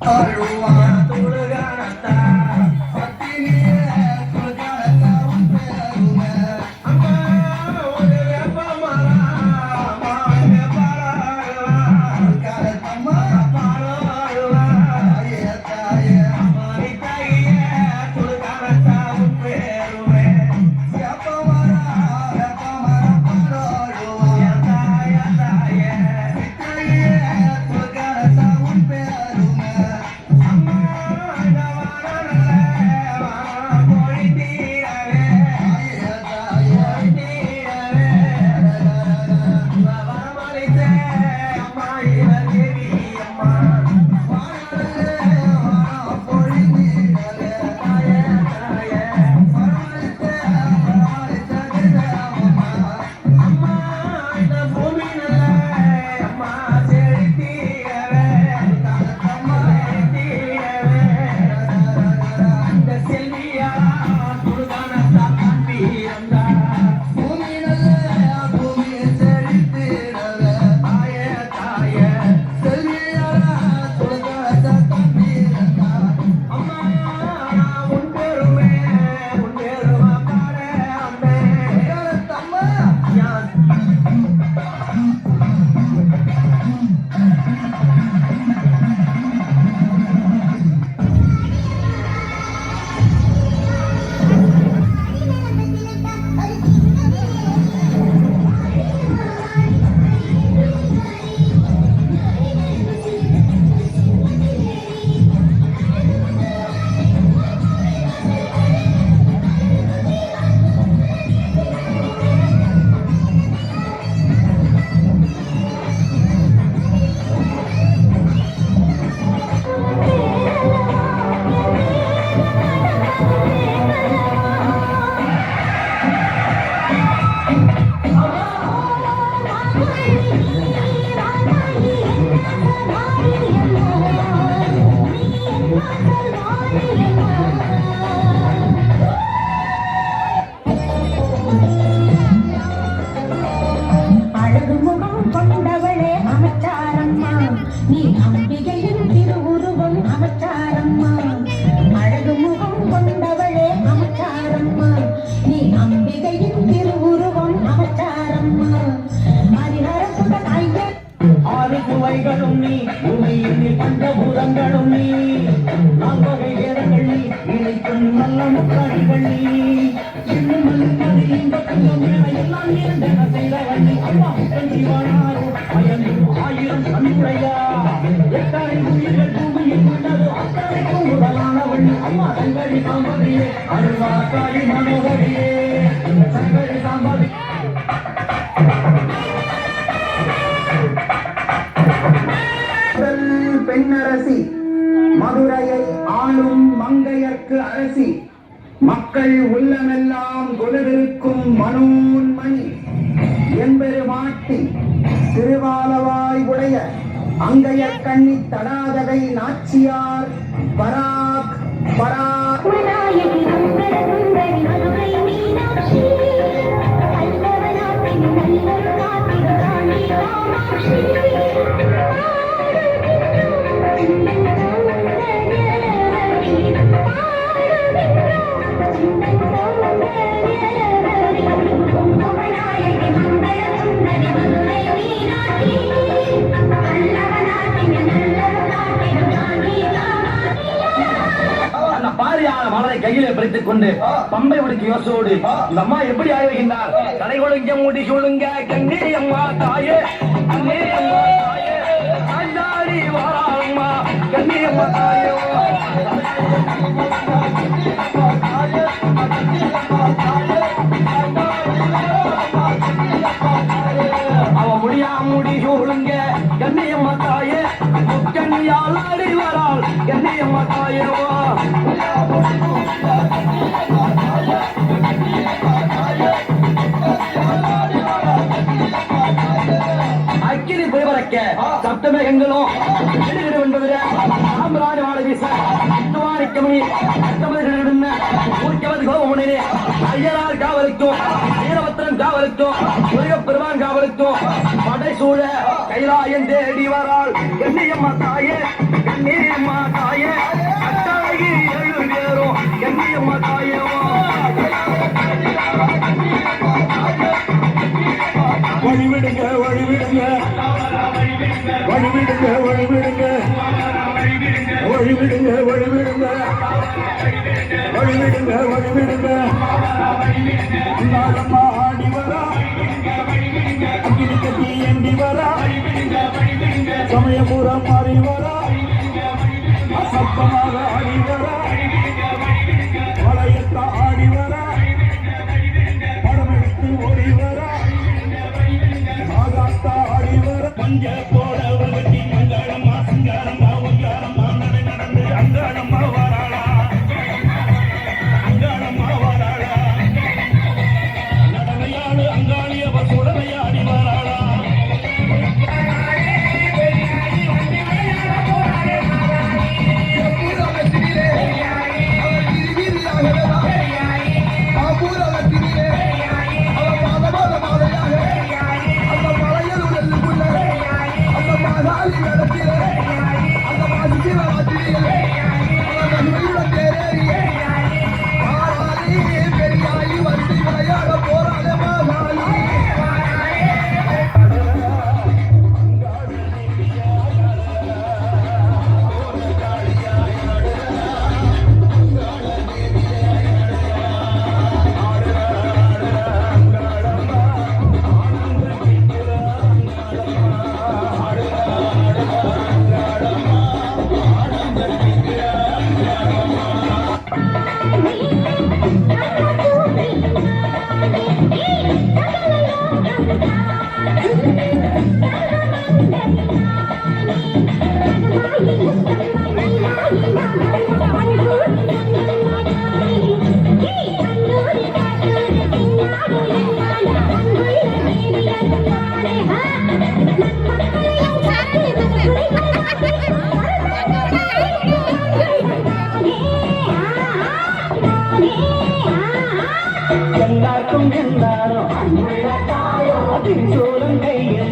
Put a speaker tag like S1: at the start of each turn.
S1: 哎呦，我的妈蛋！அருள்வாக்காரி மனோகரியே சங்கரி சாம்பதி
S2: பெண்ணரசி மதுரையை ஆளும் மங்கையர்க்கு அரசி. மக்கள் உள்ளமெல்லாம் கொலுவிருக்கும் மனோன்மணி எம்பெருமாட்டி திருவாலவாய் உடைய அங்கைய கண்ணி தடாதகை நாச்சியார் பராக் பராக்
S1: Thank you. கையிலே பிடித்துக் கொண்டு பம்பை உடுக்கி யோசோடு இந்த அம்மா எப்படி ஆய்வுகின்றார்? கடை ஒழுங்க மூடி சொல்லுங்க கண்ணே அம்மா தாயே. கண்ணே அம்மா தாயே. கண்ணே அம்மா தாயே. அக்கினி புயபரக்க சப்தமேகங்களும் என்பதில் சாம்பராணி வாழ வீச அட்டமாணிக்கமணி அட்டமதிரிடன ஊர்க்கவது கோபமணினே ஐயனார்
S3: காவலுக்கும் வீரபத்திரன் காவலுக்கும் முருகப்பெருமான் காவலுக்கும் படை சூழ கைலாயம் தேடி வராள். கண்ணியம்மா தாயே கண்ணீரம்மா தாயே.
S4: வழிவிடுங்க வழிவிடுங்க. வழிவிடுங்க வழிவிடுங்க. வழிவிடுங்க வழிவிடுங்க. வழிவிடுங்க வழிவிடுங்க. அம்மா ஆடி வரா. அங்கிருக்க தீ எண்டி வரா. சமயபுரம் அறிவு Yeah. பார்க்கும் எல்லாரும் திருச்சோழம் கையில்